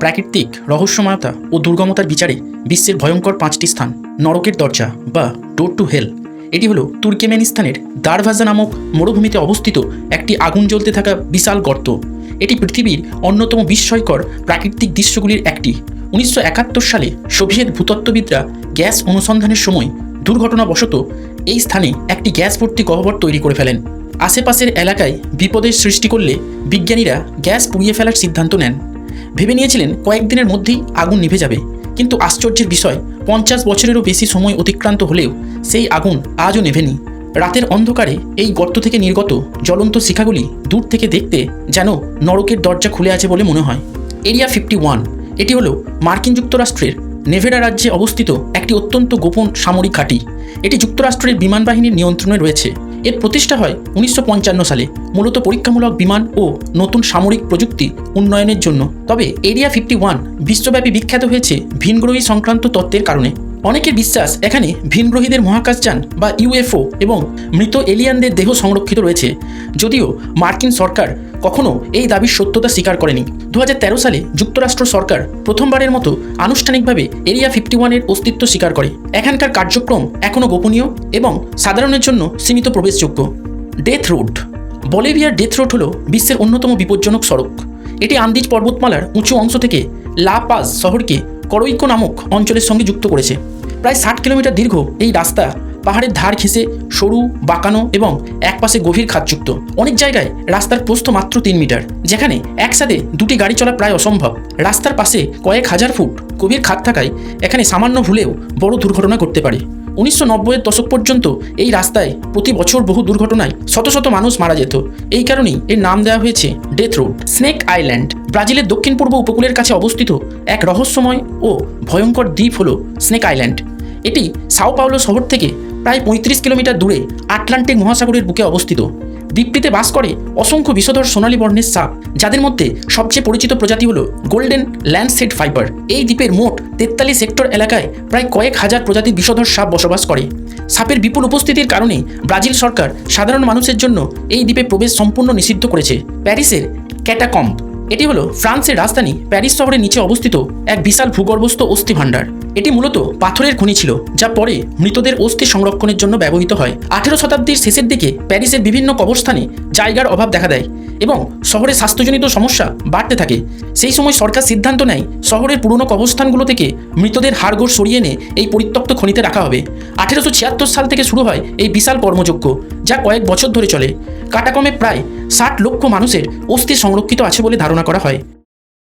প্রাকৃতিক, রহস্যময়তা ও দুর্গমতার বিচারে বিশ্বের ভয়ঙ্কর পাঁচটি স্থান, নরকের দরজা বা ডোর টু হেল এটি হলো তুর্কেমেনিস্তানের দারভাজা নামক মরুভূমিতে অবস্থিত একটি আগুন জ্বলতে থাকা বিশাল গর্ত। এটি পৃথিবীর অন্যতম বিস্ময়কর প্রাকৃতিক দৃশ্যগুলির একটি। উনিশশো একাত্তর সালে সোভিয়েত ভূতত্ত্ববিদরা গ্যাস অনুসন্ধানের সময় দুর্ঘটনাবশত এই স্থানে একটি গ্যাস ভর্তি গহ্বর তৈরি করে ফেলেন। আশেপাশের এলাকায় বিপদের সৃষ্টি করলে বিজ্ঞানীরা গ্যাস পুড়িয়ে ফেলার সিদ্ধান্ত নেন। ভেবে নিয়েছিলেন কয়েকদিনের মধ্যেই আগুন নিভে যাবে। কিন্তু আশ্চর্যের বিষয়, পঞ্চাশ বছরেরও বেশি সময় অতিক্রান্ত হলেও সেই আগুন আজও নেভেনি। রাতের অন্ধকারে এই গর্ত থেকে নির্গত জ্বলন্ত শিখাগুলি দূর থেকে দেখতে যেন নরকের দরজা খুলে আছে বলে মনে হয়। এরিয়া ফিফটি ওয়ান, এটি হলো মার্কিন যুক্তরাষ্ট্রের নেভেডা রাজ্যে অবস্থিত একটি অত্যন্ত গোপন সামরিক ঘাঁটি। এটি যুক্তরাষ্ট্রের বিমান বাহিনীর নিয়ন্ত্রণে রয়েছে। এর প্রতিষ্ঠা হয় উনিশশো পঞ্চান্ন সালে, মূলত পরীক্ষামূলক বিমান ও নতুন সামরিক প্রযুক্তি উন্নয়নের জন্য। তবে এরিয়া ফিফটি ওয়ান বিশ্বব্যাপী বিখ্যাত হয়েছে ভিনগ্রহী সংক্রান্ত তত্ত্বের কারণে। অনেকের বিশ্বাস এখানে ভিনগ্রহীদের মহাকাশযান বা ইউএফও এবং মৃত এলিয়ানদের দেহ সংরক্ষিত রয়েছে। যদিও মার্কিন সরকার কখনও এই দাবির সত্যতা স্বীকার করেনি। দু হাজার তেরো সালে যুক্তরাষ্ট্র সরকার প্রথমবারের মতো আনুষ্ঠানিকভাবে এরিয়া ফিফটি ওয়ানের অস্তিত্ব স্বীকার করে। এখানকার কার্যক্রম এখনও গোপনীয় এবং সাধারণের জন্য সীমিত প্রবেশযোগ্য। Death road. বলিভিয়ার ডেথ রোড হল বিশ্বের অন্যতম বিপজ্জনক সড়ক। এটি আন্দিজ পর্বতমালার উঁচু অংশ থেকে লা পাজ শহরকে করৈকো নামক অঞ্চলের সঙ্গে যুক্ত করেছে। প্রায় ষাট কিলোমিটার দীর্ঘ এই রাস্তা পাহাড়ের ধার ঘেঁষে সরু, বাঁকানো এবং একপাশে গভীর খাতযুক্ত অনেক জায়গায় রাস্তার প্রস্থ মাত্র তিন মিটার, যেখানে একসাথে দুটি গাড়ি চলা প্রায় অসম্ভব। রাস্তার পাশে কয়েক হাজার ফুট গভীর খাত থাকায় এখানে সামান্য ভুলেও বড় দুর্ঘটনা ঘটতে পারে। উনিশশো নব্বইয়ের দশক পর্যন্ত এই রাস্তায় প্রতি বছর বহু দুর্ঘটনায় শত শত মানুষ মারা যেত। এই কারণেই এর নাম দেওয়া হয়েছে ডেথ রোড স্নেক আইল্যান্ড ব্রাজিলের দক্ষিণ পূর্ব উপকূলের কাছে অবস্থিত এক রহস্যময় ও ভয়ঙ্কর দ্বীপ হল স্নেক আইল্যান্ড এটি সাও পাওলো শহর থেকে প্রায় পঁয়ত্রিশ কিলোমিটার দূরে আটলান্টিক মহাসাগরের বুকে অবস্থিত। দ্বীপটিতে বাস করে অসংখ্য বিষধর সোনালী বর্ণের সাপ, যাদের মধ্যে সবচেয়ে পরিচিত প্রজাতি হল গোল্ডেন ল্যান্ডসেড ফাইবার এই দ্বীপের মোট তেতাল্লিশ হেক্টর এলাকায় প্রায় কয়েক হাজার প্রজাতির বিষধর সাপ বসবাস করে। সাপের বিপুল উপস্থিতির কারণে ব্রাজিল সরকার সাধারণ মানুষের জন্য এই দ্বীপে প্রবেশ সম্পূর্ণ নিষিদ্ধ করেছে। প্যারিসের ক্যাটাকম্ব। এটি হলো ফ্রান্সের রাজধানী প্যারিস শহরের নিচে অবস্থিত এক বিশাল ভূগর্ভস্থ অস্থি ভাণ্ডার। এটি মূলত পাথরের খনি ছিল, যা পরে মৃতদের অস্থি সংরক্ষণের জন্য ব্যবহৃত হয়। আঠেরো শতাব্দীর শেষের দিকে প্যারিসের বিভিন্ন কবরস্থানে জায়গার অভাব দেখা দেয় এবং শহরে স্বাস্থ্যজনিত সমস্যা বাড়তে থাকে। সেই সময় সরকার সিদ্ধান্ত নেয়, শহরের পুরনো কবরস্থানগুলো থেকে মৃতদের হাড়গোড় সরিয়ে এনে এই পরিত্যক্ত খনিতে রাখা হবে। আঠেরোশো ছিয়াত্তর সাল থেকে শুরু হয় এই বিশাল কর্মযজ্ঞ, যা কয়েক বছর ধরে চলে। কাটাকমে প্রায় ষাট লক্ষ মানুষের অস্থি সংরক্ষিত আছে বলে ধারণা করা হয়।